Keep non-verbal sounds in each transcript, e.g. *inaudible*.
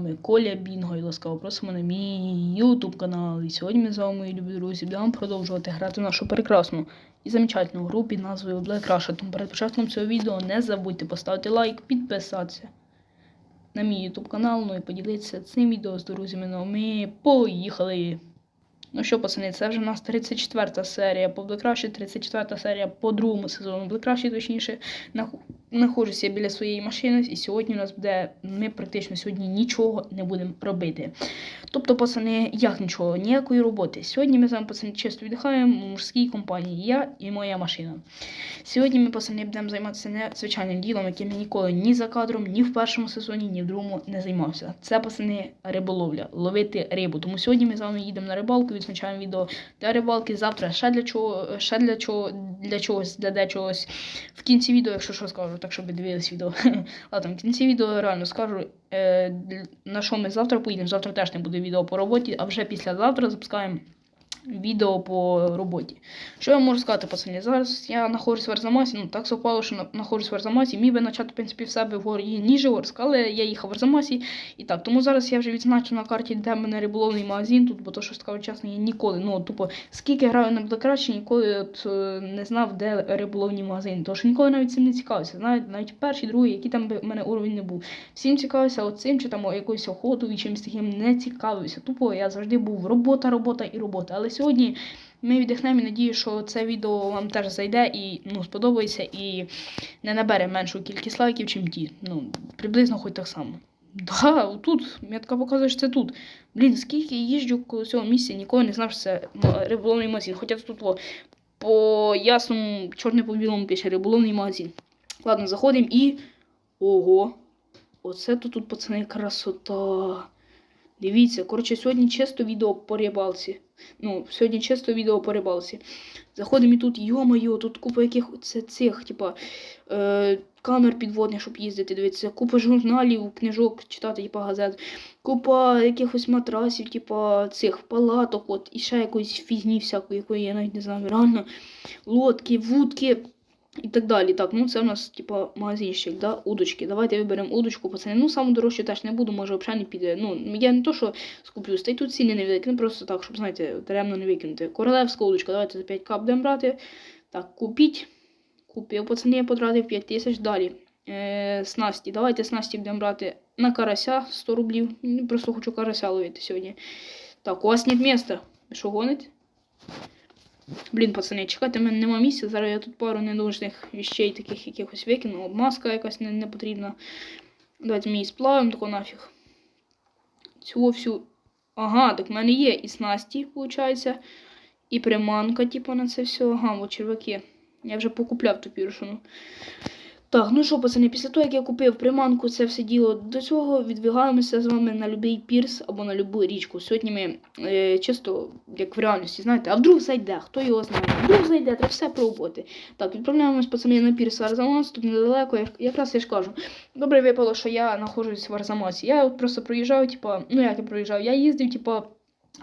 вами Коля Бінго і ласкаво просимо на мій YouTube канал. І сьогодні ми з вами, мої любі друзі, будемо продовжувати грати в нашу прекрасну і замечательну гру під назвою Black Russia. Тому перед початком цього відео не забудьте поставити лайк, підписатися на мій YouTube канал, ну і поділитися цим відео з друзями. Ну, ми поїхали! Ну що, пацани, це вже у нас 34 серія по Black Rush, 34 серія по другому сезону Black Rush, точніше, наху- знаходжуся біля своєї машини, і сьогодні у нас буде, ми практично сьогодні нічого не будемо робити. Тобто, пацани, як нічого, ніякої роботи. Сьогодні ми з вами, пацани, чисто віддихаємо в мужській компанії, я і моя машина. Сьогодні ми, пацани, будемо займатися незвичайним ділом, яким я ніколи ні за кадром, ні в першому сезоні, ні в другому не займався. Це, пацани, риболовля, ловити рибу. Тому сьогодні ми з вами їдемо на рибалку, відзначаємо відео для рибалки. Завтра ще для чого, ще для чого, для чогось, для дечогось. В кінці відео, якщо що скажу, так щоб ви дивились відео. *laughs* Ладно, в кінці відео реально скажу, е, на що ми завтра поїдемо. Завтра теж не буде відео по роботі, а вже післязавтра запускаємо відео по роботі. Що я можу сказати, пацані? Зараз я знаходжусь в Арзамасі, ну так совпало, що на- знаходжусь в Арзамасі. Міг би почати, в принципі, в себе в городі Ніжегорськ, але я їхав в Арзамасі. І так, тому зараз я вже відзначу на карті, де в мене риболовний магазин тут, бо то, що скажу чесно, я ніколи, ну, тупо, скільки граю на Блекраші, ніколи от, е, не знав, де риболовні магазини. Тому що ніколи навіть цим не цікавився. Знаєте, навіть перший, другий, який там би в мене уровень не був. Всім цікавився оцим чи там якоюсь охотою, чимось таким не цікавився. Тупо я завжди був робота, робота і робота. Але сьогодні ми віддихнемо і надію, що це відео вам теж зайде і ну, сподобається і не набере меншу кількість лайків, чим ті. Ну, приблизно хоч так само. Да, тут, метка показує, що це тут. Блін, скільки їжджу коло цього місця, ніколи не знав, що це риболовний магазин. Хоча тут о, по ясному, чорне по білому пише риболовний магазин. Ладно, заходимо і. Ого! Оце то тут, пацани, красота. Дивіться, коротше, сьогодні чисто відео по рибалці. Ну, сьогодні чисто відео по рибалці. Заходимо і тут, йо-моє, тут купа яких це цих, типа, е, камер підводних, щоб їздити, дивитися, купа журналів, книжок читати, типа газет, купа якихось матрасів, типа цих палаток, от, і ще якоїсь фігні всякої, якої я навіть не знаю. Реально, лодки, вудки. І так далі. Так, ну це у нас, типа, магазинчик, да, удочки. Давайте виберемо удочку, пацани. Ну, саму дорожчу теж не буду, може, взагалі не піде. Ну, я не то, що скуплюсь, та й тут ціни не великі, ну просто так, щоб, знаєте, даремно не викинути. Королевська удочка, давайте за 5 кап будемо брати. Так, купіть. Купив, пацани, я потратив 5 тисяч далі. Е, снасті. Давайте снасті будемо брати на карася 100 рублів. Ну, Просто хочу карася ловити сьогодні. Так, у вас нет місця. Що гоните? Блін, пацани, чекайте, в мене нема місця. Зараз я тут пару ненужних вещей таких якихось викину. Обмазка якась не, не потрібна. Давайте ми її сплавимо, тако нафіг. Цього всю. Ага, так в мене є і снасті, виходить. І приманка, типу, на це все. Ага, от черваки. Я вже покупляв ту піршину. Так, ну що, пацани, після того, як я купив приманку, це все діло до цього, відбігаємося з вами на будь-який пірс або на будь-яку річку. Сьогодні ми е, чисто, як в реальності, знаєте, а вдруг зайде, хто його знає, вдруг зайде, треба все пробувати. Так, відправляємось, пацани, на пірс Арзамас, тут недалеко, як, якраз я ж кажу. Добре випало, що я знаходжусь в Арзамасі. Я от просто проїжджав, типа, ну як я проїжджав, я їздив, типа.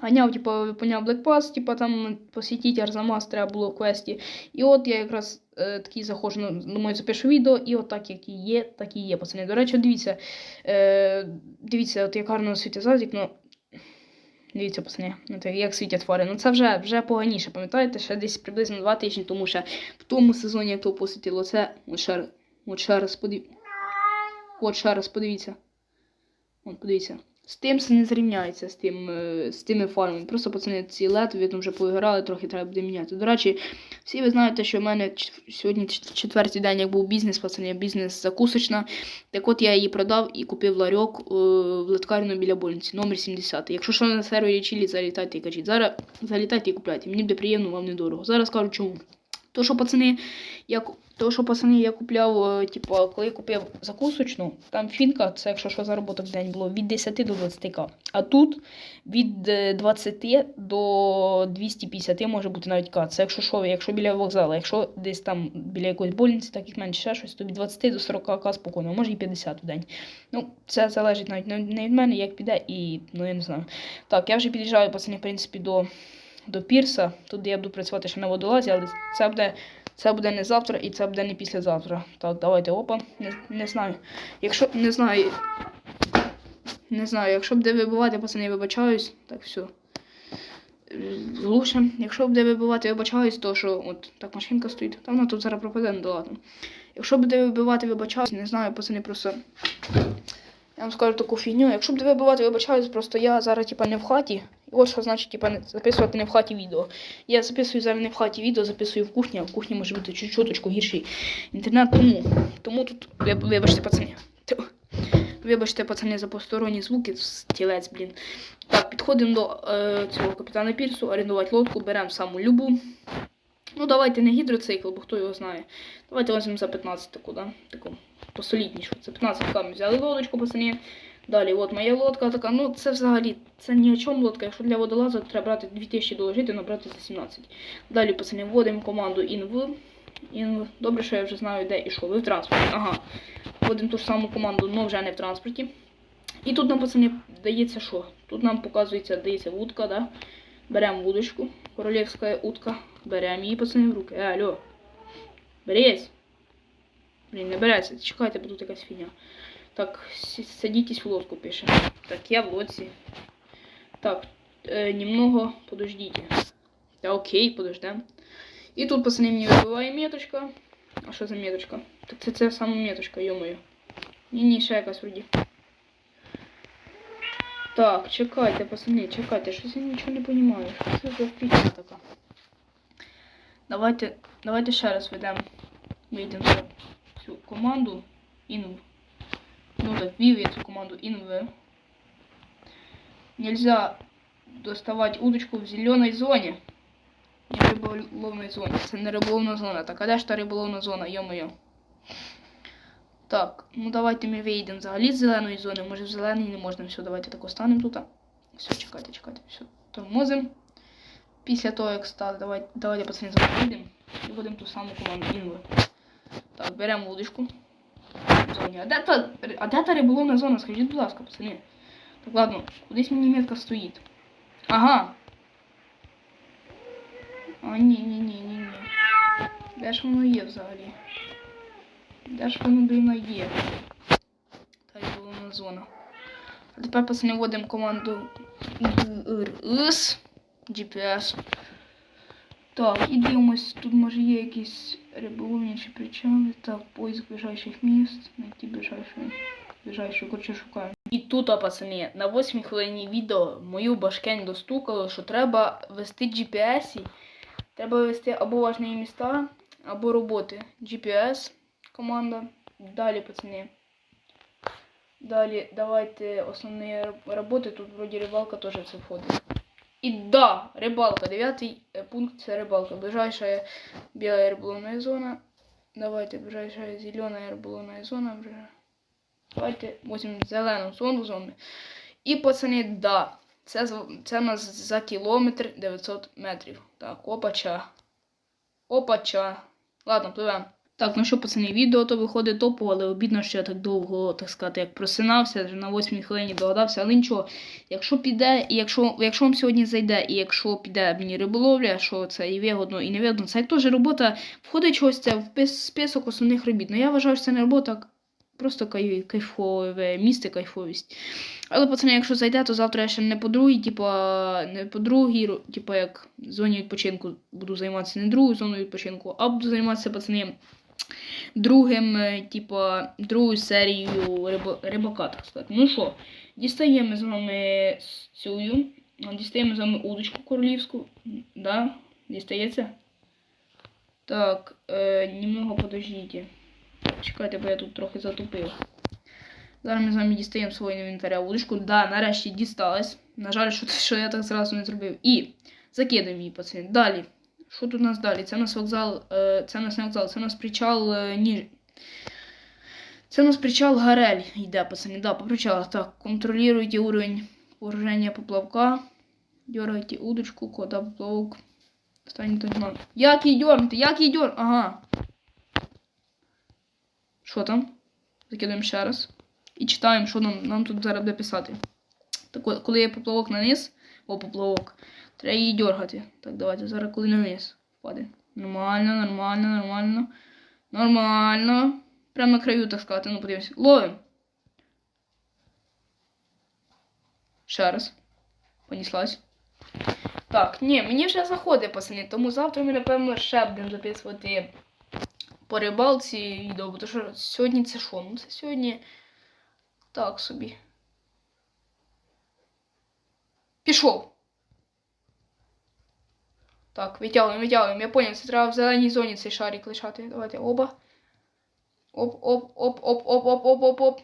Ганяв, типа, виповняв Black типа там посвятіть Арзамас треба було в квесті. І от я якраз е, такий заходжу, ну, думаю, запишу відео, і от так, як і є, так і є, пацани. До речі, дивіться, е, дивіться, от як гарно світить зазік, ну. Дивіться, пацани, як світять твари. Ну це вже, вже поганіше, пам'ятаєте, ще десь приблизно два тижні, тому що в тому сезоні, як то посвітило, це от ще, от ще раз подив... От ще раз подивіться. От подивіться. З тим це не зрівняється з тим, е, з тими фармами. Просто пацани ці летові там вже поіграли, трохи треба буде міняти. До речі, всі ви знаєте, що в мене сьогодні четвертий день, як був бізнес, пацани, бізнес закусочна. Так от я її продав і купив ларьок е, в литкарну біля больниці, номер 70. Якщо що на сервері Чилі, залітайте і кажіть. Зараз залітайте і купляйте. Мені буде приємно, вам недорого. Зараз кажу чому. То, що пацани, я, ку- то, що пацани, я купляв, е, типу, коли купив закусочну, там фінка, це якщо що заробіток в день було від 10 до 20 к. А тут від е, 20 до 250 може бути навіть к. Це якщо що, якщо біля вокзалу, якщо десь там біля якоїсь больниці, так як менше ще щось, то від 20 до 40 к спокійно, може і 50 в день. Ну, це залежить навіть не від мене, як піде, і ну я не знаю. Так, я вже під'їжджаю, пацани, в принципі, до до пірса, туди я буду працювати ще на водолазі, але це буде, це буде не завтра і це буде не післязавтра. Так, давайте опа. Не, не знаю. Якщо не знаю. Не знаю, якщо буде вибивати, пацани, вибачаюсь. Так, все. Лучше. Якщо буде вибивати, вибачаюсь, то що от так машинка стоїть. Та вона тут зараз пропаде, ну ладно. Якщо буде вибивати, вибачаюсь, не знаю, пацани, просто. Я вам скажу таку фігню. Якщо буде вибивати, вибачаюсь, просто я зараз типа не в хаті. І от що значить, типа, записувати не в хаті відео. Я записую зараз не в хаті відео, записую в кухні, а в кухні може бути чуть-чуточку гірший інтернет. Тому, тому тут, вибачте, пацани. Вибачте, пацани, за посторонні звуки, стілець, блін. Так, підходимо до е, цього капітана Пірсу, орендувати лодку, беремо саму любу. Ну, давайте не гідроцикл, бо хто його знає. Давайте візьмемо за 15 таку, да? Таку посоліднішу. Це 15 камінь взяли лодочку, пацани. Далі, от моя лодка така. Ну, це взагалі це ні о чому лодка. Якщо для водолаза треба брати 2000 доложити, набрати за 17. Далі, пацани, вводимо команду INV. INV. Добре, що я вже знаю, де і що. Ви в транспорті. Ага. Вводимо ту ж саму команду, але вже не в транспорті. І тут нам, пацани, дається що? Тут нам показується, дається вудка, да? Беремо вудочку, королівська утка. Беремо її, пацани, в руки. Е, алло. Берись. Блін, не береться. Чекайте, бо тут якась фігня. Так, садитесь в лодку, пише. Так, я в лодці. Так, э, немного подождите. Да, окей, подождем. І тут, пацани, мені вибиває меточка. А що за меточка? Так це саме меточка, йомою. Ні, ні, ще якась вроді. Так, чекайте, пацани, чекайте, щось я нічого не розумію. Що це за фігня така? Давайте, давайте ще раз ведемо. Вийдемо цю команду. Інв. Ну я цю команду INV. Нельзя доставать удочку в зеленой зоне. Не в риболовной зоне. Це не риболовна зона. Так, а де ж та риболовна зона, йо-моє. Так, ну давайте ми вийдемо взагалі з зеленої зони. Може в зеленій не можна. Все, давайте так останемо тут. Все, чекайте, чекайте. Все, тормозимо. Після того, як стали, давайте, давайте пацани заходимо і будемо ту саму команду INV. Так, беремо удочку. Зоні. А де та, а де та зона? Скажіть, будь ласка. Так, ладно, кудись мені метка стоїть. Ага. А, ні. Де ж воно є взагалі? Де ж воно, блін, є? Та риболовна зона. А тепер, пацани, вводимо команду GRS, GPS. Так, і дивимось, тут може є якісь риболовніші причали. Так, поиск ближайших міст, знайти ближайшую, ближайшую, коротше, шукаємо. І тут, а, пацани, на 8 хвилині відео мою башкень достукало, що треба вести GPS. Треба вести або важні міста, або роботи. GPS команда. Далі, пацани. Далі давайте основні роботи. Тут вроді рибалка теж це входить. І да, рибалка. Дев'ятий е, пункт це рибалка. Ближайшая белая рыболовная зона. Давайте, ближайшая зеленая рыболовная зона. Давайте возьмемо зелену зону зони. І пацани, да. Це, це у нас за кілометр 900 метрів. Так, опача. Опача. Ладно, пливемо. Так, ну що, пацани, відео то виходить топово, але обідно, що я так довго, так сказати, як просинався, вже на 8 хвилині догадався, але нічого. Якщо піде, і якщо, якщо вам сьогодні зайде, і якщо піде мені риболовля, що це і вигодно, і невигодно, це як теж робота входить чогось це в список основних робіт. Ну я вважаю, що це не робота, просто кайфове місце, кайфовість. Але пацани, якщо зайде, то завтра я ще не по другій, типа, не по другій, типа як зоні відпочинку буду займатися не другою зоною відпочинку, а буду займатися пацани другим, е, типа, другою серією рибо, рибака, так сказати. Ну що, дістаємо з вами цю, дістаємо з вами удочку королівську. Да? Дістається? Так, е, немного подождіть. Чекайте, бо я тут трохи затупив. Зараз ми з вами дістаємо свою інвентаря удочку. Да, нарешті дісталась. На жаль, що, що я так зразу не зробив. І закидаємо її, пацани. Далі. Що тут у нас далі? Це у нас вокзал, е, це у нас не вокзал, це у нас причал е, ніж. Це у нас причал Гарель йде, пацани. Да, по причалах. Так, контролюйте уровень вооружения поплавка. Дергайте удочку, кода поплавок. Станет одно. Як її дернути? Як її дернути? Ага. Що там? Закидаємо ще раз. І читаємо, що нам, нам тут зараз буде писати. Так, коли є поплавок на низ, о, поплавок, треба її дергати. Так, давайте зараз коли на низ впаде. Нормально, нормально, нормально. Нормально. Прямо на краю, так сказати. Ну, подивимось. Ловим. Ще раз. Поніслась. Так, ні, мені вже заходить, пацани, тому завтра ми, напевно, ще будемо записувати по рибалці відео, бо то що сьогодні це що? Ну це сьогодні так собі. Пішов. Так, витягуємо, витягуємо. Я поняв, це треба в зеленій зоні цей шарик лишати. Давайте оба. Оп-оп-оп-оп-оп-оп-оп-оп-оп.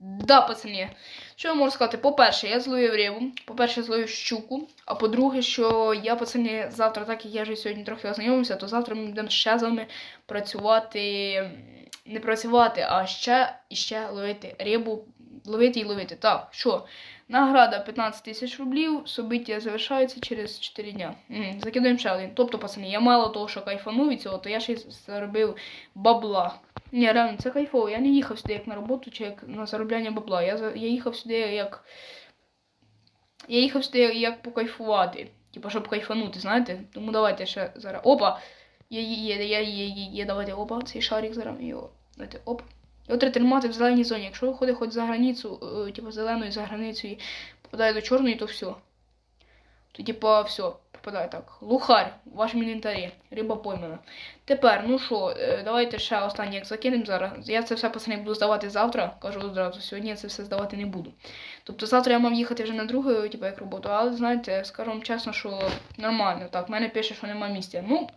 Да, пацані. Що я можу сказати? По-перше, я зловив рибу. По-перше, я зловив щуку. А по-друге, що я, пацані, завтра, так як я вже сьогодні трохи ознайомився, то завтра ми будемо ще з вами працювати. Не працювати, а ще і ще ловити рибу. Ловити і ловити. Так, що? Награда 15 тисяч рублів, собиття завершається через 4 дня. М, Закидаємо ще один. Тобто, пацани, я мало того, що кайфанув від цього, то я ще й заробив бабла. Ні, реально, це кайфово. Я не їхав сюди як на роботу чи як на заробляння бабла. Я, я їхав сюди як. Я їхав сюди як покайфувати. Типа, щоб кайфанути, знаєте? Тому давайте ще зараз. Опа! Є, є, є, є, є, є, давайте, опа, цей шарик зараз. Його. Давайте, оп. Треба тримати в зеленій зоні. Якщо виходить хоч за границю, е, типу зеленою за границю і попадає до чорної, то все. То типа все, попадає так. Лухарь в вашому інвентарі. Риба поймана. Тепер, ну що, е, давайте ще останнє як закинемо зараз. Я це все пацани буду здавати завтра. Кажу одразу, сьогодні я це все здавати не буду. Тобто завтра я мав їхати вже на другу, типу, як роботу, але знаєте, скажу вам чесно, що нормально. Так, в мене пише, що нема місця. Ну,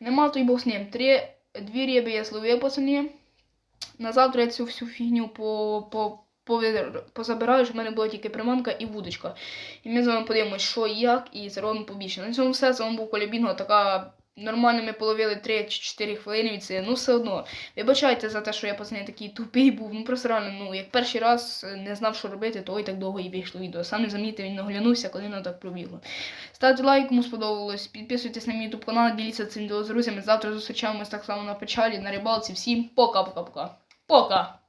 нема то й бог з ним. Три, дві риби я зловив, пацани. На завтра я цю всю фігню по, по, по, позабираю, щоб в мене була тільки приманка і вудочка. І ми з вами подивимось, що і як, і зробимо побільше. На цьому все. З вами був Колябінго, така нормально ми половили 3 чи 4 хвилини від це. Ну, все одно. Вибачайте за те, що я пацани такий тупий був. Ну просто реально, ну як перший раз е, не знав, що робити, то і так довго і вийшло відео. Сам не замітив, він наглянувся, коли воно так пробігло. Ставте лайк, кому сподобалось. Підписуйтесь на мій YouTube канал, діліться цим відео з друзями. Завтра зустрічаємось так само на печалі, на рибалці. Всім пока-пока-пока. Пока!